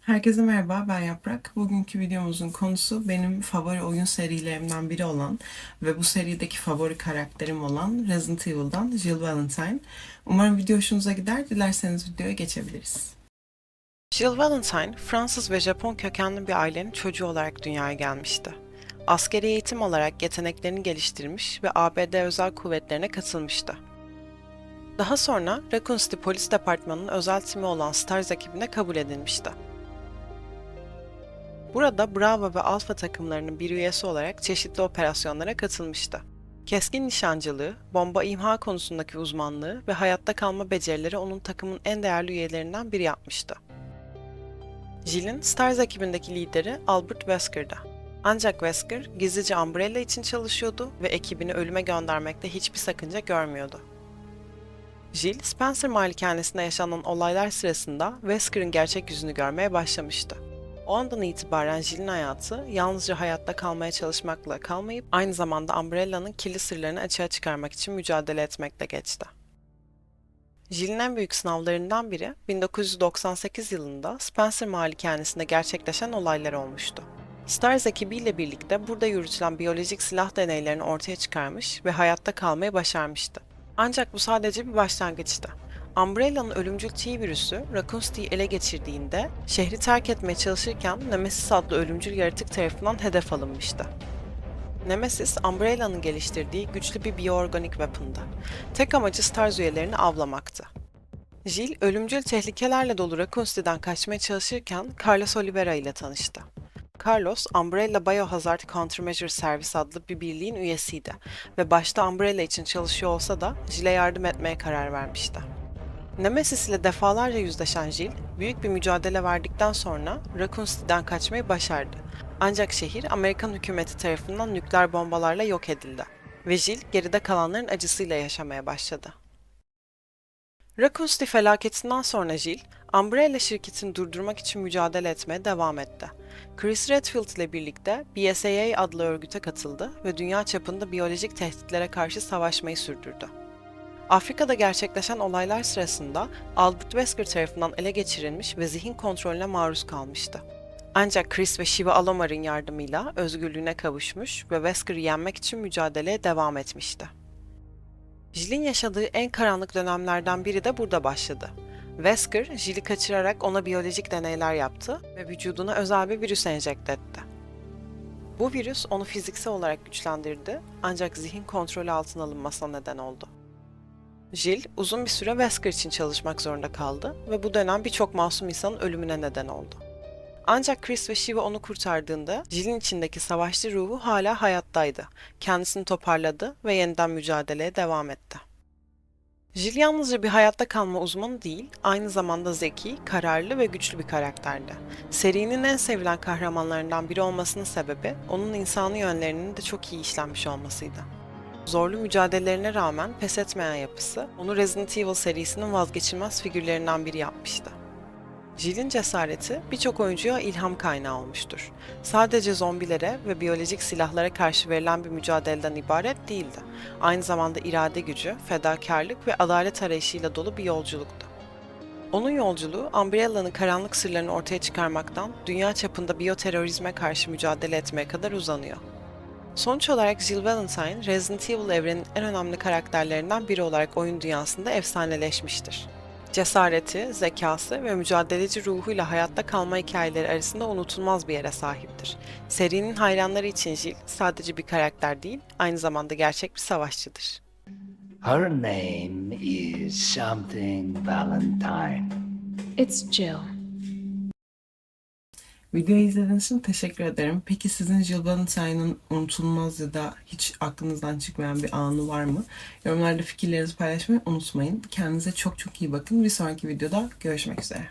Herkese merhaba, ben Yaprak. Bugünkü videomuzun konusu benim favori oyun serilerimden biri olan ve bu serideki favori karakterim olan Resident Evil'dan Jill Valentine. Umarım video hoşunuza gider. Dilerseniz videoya geçebiliriz. Jill Valentine, Fransız ve Japon kökenli bir ailenin çocuğu olarak dünyaya gelmişti. Askeri eğitim alarak yeteneklerini geliştirmiş ve ABD özel kuvvetlerine katılmıştı. Daha sonra Raccoon City Polis Departmanı'nın özel timi olan STARS ekibine kabul edilmişti. Burada Bravo ve Alpha takımlarının bir üyesi olarak çeşitli operasyonlara katılmıştı. Keskin nişancılığı, bomba imha konusundaki uzmanlığı ve hayatta kalma becerileri onun takımın en değerli üyelerinden biri yapmıştı. Jill'in Stars ekibindeki lideri Albert Wesker'dı. Ancak Wesker gizlice Umbrella için çalışıyordu ve ekibini ölüme göndermekte hiçbir sakınca görmüyordu. Jill, Spencer malikanesinde yaşanan olaylar sırasında Wesker'ın gerçek yüzünü görmeye başlamıştı. O andan itibaren Jill'in hayatı yalnızca hayatta kalmaya çalışmakla kalmayıp aynı zamanda Umbrella'nın kirli sırlarını açığa çıkarmak için mücadele etmekle geçti. Jill'in en büyük sınavlarından biri 1998 yılında Spencer malikanesinde gerçekleşen olaylar olmuştu. Stars ekibiyle birlikte burada yürütülen biyolojik silah deneylerini ortaya çıkarmış ve hayatta kalmayı başarmıştı. Ancak bu sadece bir başlangıçtı. Umbrella'nın ölümcül T virüsü Raccoon City'yi ele geçirdiğinde şehri terk etmeye çalışırken Nemesis adlı ölümcül yaratık tarafından hedef alınmıştı. Nemesis, Umbrella'nın geliştirdiği güçlü bir bioorganik weapon'dı. Tek amacı Stars üyelerini avlamaktı. Jill, ölümcül tehlikelerle dolu Raccoon City'den kaçmaya çalışırken Carlos Oliveira ile tanıştı. Carlos, Umbrella Biohazard Countermeasure Service adlı bir birliğin üyesiydi ve başta Umbrella için çalışıyor olsa da Jill'e yardım etmeye karar vermişti. Nemesis ile defalarca yüzleşen Jill, büyük bir mücadele verdikten sonra Raccoon City'den kaçmayı başardı. Ancak şehir Amerikan hükümeti tarafından nükleer bombalarla yok edildi ve Jill geride kalanların acısıyla yaşamaya başladı. Raccoon City felaketinden sonra Jill, Umbrella şirketini durdurmak için mücadele etmeye devam etti. Chris Redfield ile birlikte BSAA adlı örgüte katıldı ve dünya çapında biyolojik tehditlere karşı savaşmayı sürdürdü. Afrika'da gerçekleşen olaylar sırasında Albert Wesker tarafından ele geçirilmiş ve zihin kontrolüne maruz kalmıştı. Ancak Chris ve Shiva Alomar'ın yardımıyla özgürlüğüne kavuşmuş ve Wesker'ı yenmek için mücadeleye devam etmişti. Jill'in yaşadığı en karanlık dönemlerden biri de burada başladı. Wesker, Jill'i kaçırarak ona biyolojik deneyler yaptı ve vücuduna özel bir virüs enjekte etti. Bu virüs onu fiziksel olarak güçlendirdi ancak zihin kontrolü altına alınmasına neden oldu. Jill uzun bir süre Wesker için çalışmak zorunda kaldı ve bu dönem birçok masum insanın ölümüne neden oldu. Ancak Chris ve Shiva onu kurtardığında Jill'in içindeki savaşçı ruhu hala hayattaydı. Kendisini toparladı ve yeniden mücadeleye devam etti. Jill yalnızca bir hayatta kalma uzmanı değil, aynı zamanda zeki, kararlı ve güçlü bir karakterdi. Serinin en sevilen kahramanlarından biri olmasının sebebi onun insani yönlerinin de çok iyi işlenmiş olmasıydı. Zorlu mücadelelerine rağmen pes etmeyen yapısı onu Resident Evil serisinin vazgeçilmez figürlerinden biri yapmıştı. Jill'in cesareti birçok oyuncuya ilham kaynağı olmuştur. Sadece zombilere ve biyolojik silahlara karşı verilen bir mücadeleden ibaret değildi. Aynı zamanda irade gücü, fedakarlık ve adalet arayışıyla dolu bir yolculuktu. Onun yolculuğu Umbrella'nın karanlık sırlarını ortaya çıkarmaktan dünya çapında biyoterörizme karşı mücadele etmeye kadar uzanıyor. Sonuç olarak Jill Valentine, Resident Evil evrenin en önemli karakterlerinden biri olarak oyun dünyasında efsaneleşmiştir. Cesareti, zekası ve mücadeleci ruhuyla hayatta kalma hikayeleri arasında unutulmaz bir yere sahiptir. Serinin hayranları için Jill sadece bir karakter değil, aynı zamanda gerçek bir savaşçıdır. Her name is something Valentine. It's Jill. Videoyu izlediğiniz için teşekkür ederim. Peki sizin Jill Valentine'ın unutulmaz ya da hiç aklınızdan çıkmayan bir anı var mı? Yorumlarda fikirlerinizi paylaşmayı unutmayın. Kendinize çok çok iyi bakın. Bir sonraki videoda görüşmek üzere.